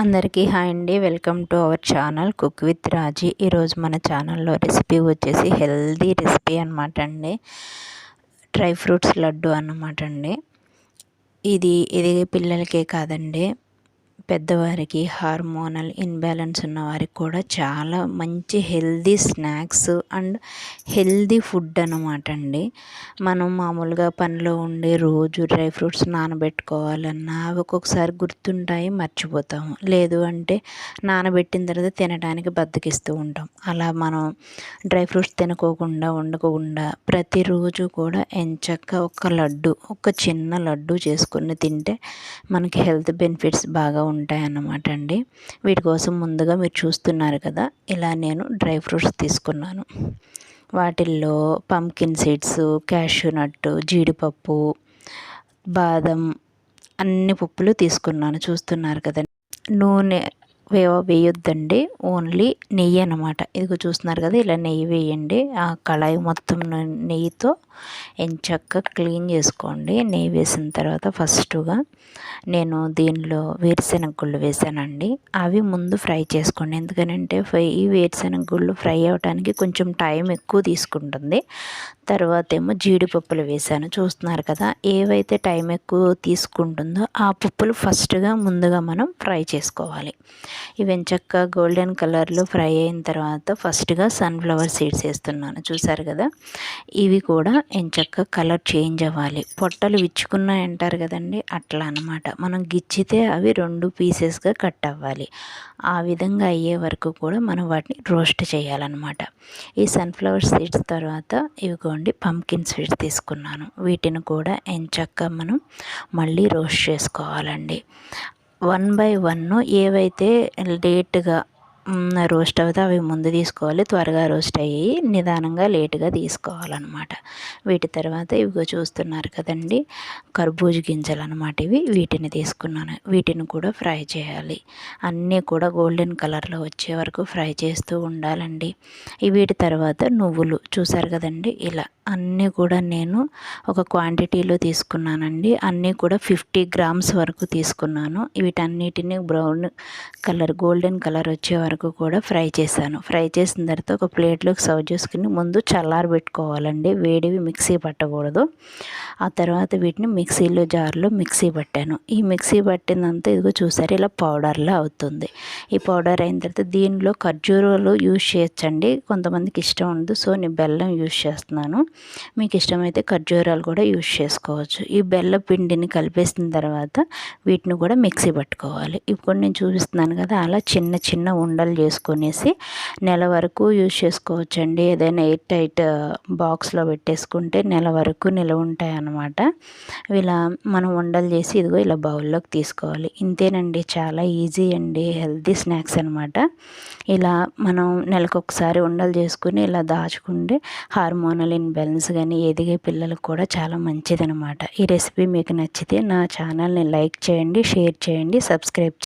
అందరికీ హాయ్ అండి. Welcome to our channel cook with Raji. ఈరోజు మన ఛానల్లో రెసిపీ వచ్చేసి హెల్దీ రెసిపీ అనమాట అండి. డ్రై ఫ్రూట్స్ లడ్డు అన్నమాట అండి. ఇది ఎదిగే పిల్లలకే కాదండి. పెద్దవారికి హార్మోనల్ ఇన్బ్యాలెన్స్ ఉన్న వారికి కూడా చాలా మంచి healthy snacks and healthy food అనమాట అండి. మనం మామూలుగా పనిలో ఉండే రోజు డ్రై ఫ్రూట్స్ నానబెట్టుకోవాలన్నా అవి ఒక్కొక్కసారి గుర్తుంటాయి మర్చిపోతాము. లేదు అంటే నానబెట్టిన తర్వాత తినడానికి బద్దకిస్తూ ఉంటాం. అలా మనం డ్రై ఫ్రూట్స్ తినుకోకుండా ఉండకుండా ప్రతిరోజు కూడా ఎంచక్క ఒక లడ్డు ఒక చిన్న లడ్డు చేసుకుని తింటే మనకి హెల్త్ బెనిఫిట్స్ బాగా ఉంటాయన్నమాట అండి వీటి కోసం ముందుగా మీరు చూస్తున్నారు కదా ఇలా నేను డ్రై ఫ్రూట్స్ తీసుకున్నాను. వాటిల్లో పంకిన్ సీడ్స్ క్యాష్యూ నట్టు జీడిపప్పు బాదం అన్ని పప్పులు తీసుకున్నాను. చూస్తున్నారు కదండి. నూనె వేవ వేయొద్దండి. ఓన్లీ నెయ్యి అనమాట ఇదిగో చూస్తున్నారు కదా ఇలా నెయ్యి వేయండి. ఆ కళాయి మొత్తం నెయ్యితో ఎంచక్క క్లీన్ చేసుకోండి. నెయ్యి వేసిన తర్వాత ఫస్ట్గా నేను దీనిలో వేరుశెనగ గుళ్ళు వేసానండి. అవి ముందు ఫ్రై చేసుకోండి. ఎందుకనంటే ఈ వేరుశెనగ గుళ్ళు ఫ్రై అవ్వడానికి కొంచెం టైం ఎక్కువ తీసుకుంటుంది. తర్వాత ఏమో జీడిపప్పులు వేసాను చూస్తున్నారు కదా ఏవైతే టైం ఎక్కువ తీసుకుంటుందో ఆ పప్పులు ఫస్ట్గా ముందుగా మనం ఫ్రై చేసుకోవాలి. ఇవి ఎంచక్క గోల్డెన్ కలర్లో ఫ్రై అయిన తర్వాత ఫస్ట్గా సన్ఫ్లవర్ సీడ్స్ వేస్తున్నాను. చూసారు కదా ఇవి కూడా ఎంచక్క కలర్ చేంజ్ అవ్వాలి. పొట్టలు విచ్చుకున్నాయి అంటారు కదండి అట్లా అనమాట మనం గిచ్చితే అవి రెండు పీసెస్గా కట్ అవ్వాలి. ఆ విధంగా అయ్యే వరకు కూడా మనం వాటిని రోస్ట్ చేయాలన్నమాట. ఈ సన్ఫ్లవర్ సీడ్స్ తర్వాత ఇవి ఇవిగోండి పంకిన్ స్వీట్ తీసుకున్నాను. వీటిని కూడా ఎంచక్క మనం మళ్ళీ రోస్ట్ చేసుకోవాలండి. వన్ బై వన్ ఏవైతే లేట్గా రోస్ట్ అవుతే అవి ముందు తీసుకోవాలి త్వరగా రోస్ట్ అయ్యి నిదానంగా లేటుగా తీసుకోవాలన్నమాట. వీటి తర్వాత ఇవిగో చూస్తున్నారు కదండి కర్బూజ గింజలు అనమాట ఇవి. వీటిని తీసుకున్నాను. వీటిని కూడా ఫ్రై చేయాలి. అన్నీ కూడా గోల్డెన్ కలర్లో వచ్చే వరకు ఫ్రై చేస్తూ ఉండాలండి. వీటి తర్వాత నువ్వులు చూసారు కదండి ఇలా అన్నీ కూడా నేను ఒక క్వాంటిటీలో తీసుకున్నానండి. అన్నీ కూడా ఫిఫ్టీ గ్రామ్స్ వరకు తీసుకున్నాను. వీటన్నిటిని బ్రౌన్ కలర్ గోల్డెన్ కలర్ వచ్చే వరకు కూడా ఫ్రై చేశాను. ఫ్రై చేసిన తర్వాత ఒక ప్లేట్లోకి సర్వ్ చేసుకుని ముందు చల్లారి పెట్టుకోవాలండి. వేడివి మిక్సీ పట్టకూడదు. ఆ తర్వాత వీటిని మిక్సీలో జార్లో మిక్సీ పట్టాను. ఈ మిక్సీ పట్టిందంతా ఇదిగో చూసారు ఇలా పౌడర్లా అవుతుంది. ఈ పౌడర్ అయిన తర్వాత దీనిలో ఖర్జూరాలు యూజ్ చేయొచ్చండి. కొంతమందికి ఇష్టం ఉండదు సో నేను బెల్లం యూజ్ చేస్తున్నాను. మీకు ఇష్టమైతే ఖర్జూరాలు కూడా యూజ్ చేసుకోవచ్చు. ఈ బెల్ల పిండిని కలిపేసిన తర్వాత వీటిని కూడా మిక్సీ పట్టుకోవాలి. ఇప్పుడు నేను చూపిస్తున్నాను కదా అలా చిన్న చిన్న ఉండలు చేసుకునేసి నెల వరకు యూజ్ చేసుకోవచ్చండి. ఏదైనా ఎయిట్ టైట్ బాక్స్లో పెట్టేసుకుంటే నెల వరకు నిలవ ఉంటాయి అన్నమాట ఇలా మనం ఉండలు చేసి ఇదిగో ఇలా బౌల్లోకి తీసుకోవాలి. ఇంతేనండి చాలా ఈజీ అండి హెల్తీ స్నాక్స్ అనమాట ఇలా మనం నెలకు ఒకసారి ఉండలు చేసుకుని ఇలా దాచుకుంటే హార్మోనల్ ఇన్బ్యాలెన్స్ కానీ ఎదిగే పిల్లలకు కూడా చాలా మంచిదనమాట ఈ రెసిపీ మీకు నచ్చితే నా ఛానల్ని లైక్ చేయండి షేర్ చేయండి సబ్స్క్రైబ్